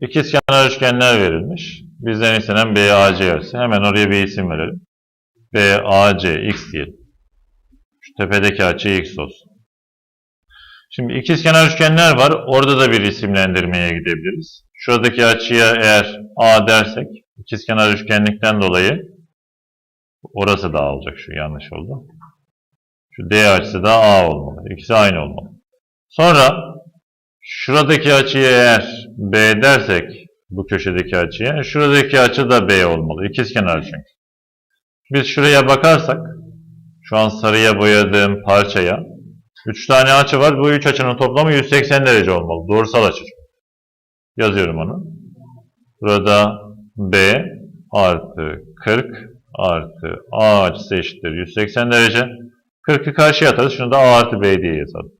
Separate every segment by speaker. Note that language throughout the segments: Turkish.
Speaker 1: İkizkenar üçgenler verilmiş. Bizden istenen BAC açısı. Hemen oraya bir isim verelim. BAC x diyelim. Şu tepedeki açı x olsun. Şimdi ikizkenar üçgenler var. Orada da bir isimlendirmeye gidebiliriz. Şuradaki açıya eğer A dersek ikizkenar üçgenlikten dolayı orası da A olacak. Şu yanlış oldu. Şu D açısı da A olmalı. İkisi aynı olmalı. Sonra şuradaki açıya eğer B dersek bu köşedeki açıya şuradaki açı da B olmalı. İkizkenar çünkü. Biz şuraya bakarsak şu an sarıya boyadığım parçaya 3 tane açı var. Bu 3 açının toplamı 180 derece olmalı. Doğrusal açı. Yazıyorum onu. Burada B artı 40 artı A açısı eşittir 180 derece. 40'ı karşıya atarız. Şunu da A artı B diye yazalım.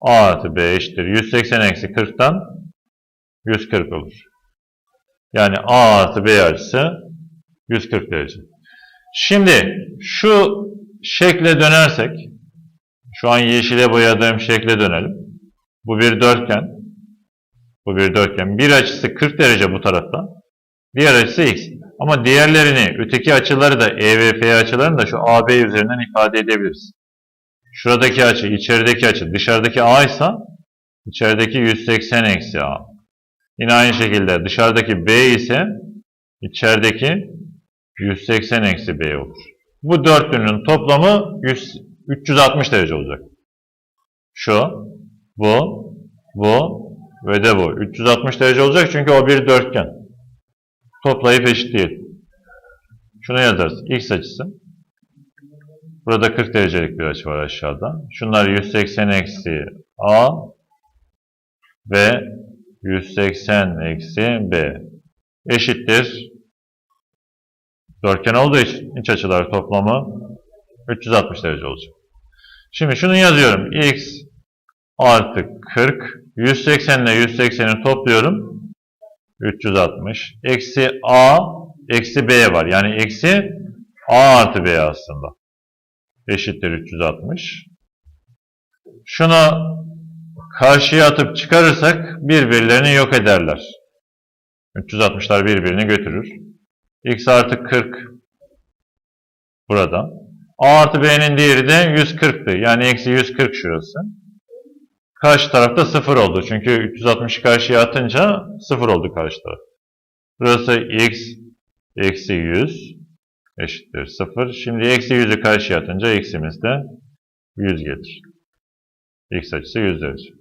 Speaker 1: A artı B eşittir 180 eksi 40'tan 140 olur. Yani A artı B açısı 140 derece. Şimdi şu şekle dönersek şu an yeşile boyadığım şekle dönelim. Bu bir dörtgen. Bu bir dörtgen. Bir açısı 40 derece bu tarafta. Diğer açısı x. Ama diğerlerini, öteki açıları da E ve F açılarını da şu AB üzerinden ifade edebiliriz. Şuradaki açı, içerideki açı, dışarıdaki A ise içerideki 180 eksi A. Yine aynı şekilde dışarıdaki B ise içerideki 180 eksi B olur. Bu dörtlünün toplamı 100, 360 derece olacak. Şu, bu, bu ve de bu. 360 derece olacak çünkü o bir dörtgen. Toplayıp eşitleyelim. Şunu yazarız. X açısı. Burada 40 derecelik bir açı var aşağıda. Şunlar 180 eksi A ve 180 eksi B eşittir. Dörtgen olduğu için iç açılar toplamı 360 derece olacak. Şimdi şunu yazıyorum. X artı 40. 180 ile 180'i topluyorum. 360. Eksi A eksi B var. Yani eksi A artı B aslında. Eşittir 360. Şunu karşıya atıp çıkarırsak birbirlerini yok ederler. 360'lar birbirini götürür. X artı 40 burada. A artı B'nin değeri de 140'tı. Yani eksi 140 şurası. Karşı tarafta 0 oldu. Çünkü 360'ı karşıya atınca 0 oldu karşı taraf. Burası x eksi 100 eşittir 0. Şimdi eksi 100'ü karşıya atınca x'imiz de 100 gelir. x açısı 100 derece.